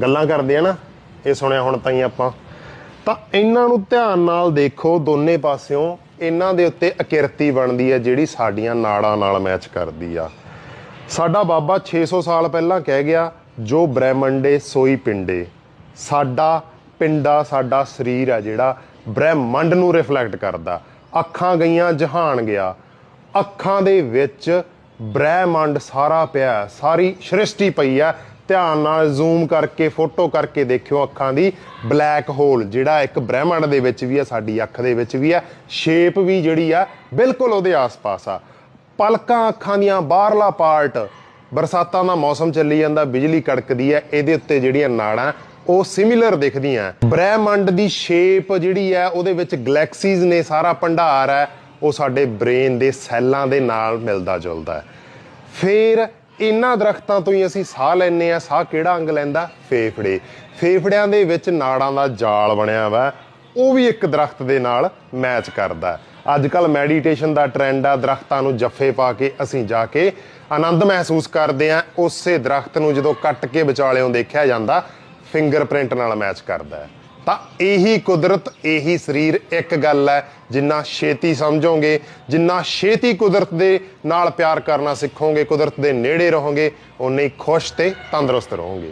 ਗੱਲਾਂ ਕਰਦੇ ਆ ਨਾ, ਇਹ ਸੁਣਿਆ ਹੁਣ ਤਾਈਂ ਆਪਾਂ। ਤਾਂ ਇਹਨਾਂ ਨੂੰ ਧਿਆਨ ਨਾਲ ਦੇਖੋ ਦੋਨੇ ਪਾਸਿਓਂ, ਇਹਨਾਂ ਦੇ ਉੱਤੇ ਅਕਿਰਤੀ ਬਣਦੀ ਹੈ ਜਿਹੜੀ ਸਾਡੀਆਂ ਨਾੜਾਂ ਨਾਲ ਮੈਚ ਕਰਦੀ ਆ। ਸਾਡਾ ਬਾਬਾ 600 ਸਾਲ ਪਹਿਲਾਂ ਕਹਿ ਗਿਆ, ਜੋ ਬ੍ਰਹਿਮੰਡੇ, ਸੋਈ ਪਿੰਡੇ। ਸਾਡਾ ਪਿੰਡਾ, ਸਾਡਾ ਸਰੀਰ ਆ ਜਿਹੜਾ ਬ੍ਰਹਿਮੰਡ ਨੂੰ ਰਿਫਲੈਕਟ ਕਰਦਾ। ਅੱਖਾਂ ਗਈਆਂ ਜਹਾਨ ਗਿਆ। ਅੱਖਾਂ ਦੇ ਵਿੱਚ ਬ੍ਰਹਿਮੰਡ ਸਾਰਾ ਪਿਆ, ਸਾਰੀ ਸ੍ਰਿਸ਼ਟੀ ਪਈ ਆ। ਧਿਆਨ ਨਾਲ ਜ਼ੂਮ ਕਰਕੇ ਫੋਟੋ ਕਰਕੇ ਦੇਖਿਓ ਅੱਖਾਂ ਦੀ ਬਲੈਕ ਹੋਲ ਜਿਹੜਾ ਇੱਕ ਬ੍ਰਹਿਮੰਡ ਦੇ ਵਿੱਚ ਵੀ ਆ, ਸਾਡੀ ਅੱਖ ਦੇ ਵਿੱਚ ਵੀ ਆ। ਸ਼ੇਪ ਵੀ ਜਿਹੜੀ ਆ, ਬਿਲਕੁਲ ਉਹਦੇ ਆਸ-ਪਾਸ ਆ। ਪਲਕਾਂ ਅੱਖਾਂ ਦੀਆਂ, ਬਾਹਰਲਾ ਪਾਰਟ ਬਰਸਾਤਾਂ ਦਾ ਮੌਸਮ ਚੱਲੀ ਜਾਂਦਾ, ਬਿਜਲੀ ਕੜਕਦੀ ਹੈ ਇਹਦੇ ਉੱਤੇ ਜਿਹੜੀਆਂ ਨਾੜਾਂ, ਉਹ ਸਿਮਿਲਰ ਦਿਖਦੀਆਂ। ਬ੍ਰਹਿਮੰਡ ਦੀ ਸ਼ੇਪ ਜਿਹੜੀ ਹੈ ਉਹਦੇ ਵਿੱਚ ਗਲੈਕਸੀਜ਼ ਨੇ, ਸਾਰਾ ਭੰਡਾਰ ਹੈ ਉਹ ਸਾਡੇ ਬ੍ਰੇਨ ਦੇ ਸੈੱਲਾਂ ਦੇ ਨਾਲ ਮਿਲਦਾ ਜੁਲਦਾ ਹੈ ਫਿਰ ਇਹਨਾਂ ਦਰਖਤਾਂ ਤੋਂ ਹੀ ਅਸੀਂ ਸਾਹ ਲੈਂਦੇ ਆ ਸਾਹ ਕਿਹੜਾ ਅੰਗ ਲੈਂਦਾ? ਫੇਫੜੇ। ਫੇਫੜਿਆਂ ਦੇ ਵਿੱਚ ਨਾੜਾਂ ਦਾ ਜਾਲ ਬਣਿਆ ਵਾ। ਉਹ ਵੀ ਇੱਕ ਦਰਖਤ ਦੇ ਨਾਲ ਮੈਚ ਕਰਦਾ। ਅੱਜ ਕੱਲ ਮੈਡੀਟੇਸ਼ਨ ਦਾ ਟ੍ਰੈਂਡ ਆ। ਦਰਖਤਾਂ ਨੂੰ ਜੱਫੇ ਪਾ ਕੇ ਅਸੀਂ ਜਾ ਕੇ ਆਨੰਦ ਮਹਿਸੂਸ ਕਰਦੇ ਆ ਉਸੇ ਦਰਖਤ ਨੂੰ ਜਦੋਂ ਕੱਟ ਕੇ ਵਿਚਾਲਿਓਂ ਦੇਖਿਆ ਜਾਂਦਾ, ਫਿੰਗਰਪ੍ਰਿੰਟ ਨਾਲ ਮੈਚ ਕਰਦਾ ਹੈ। ਤਾਂ ਇਹੀ ਕੁਦਰਤ, ਇਹੀ ਸਰੀਰ ਇੱਕ ਗੱਲ ਹੈ, ਜਿੰਨਾ ਛੇਤੀ ਸਮਝੋਗੇ, ਜਿੰਨਾ ਛੇਤੀ ਕੁਦਰਤ ਦੇ ਨਾਲ ਪਿਆਰ ਕਰਨਾ ਸਿੱਖੋਗੇ, ਕੁਦਰਤ ਦੇ ਨੇੜੇ ਰਹੋਗੇ ਉਨੇ ਹੀ ਖੁਸ਼ ਤੇ ਤੰਦਰੁਸਤ ਰਹੋਗੇ।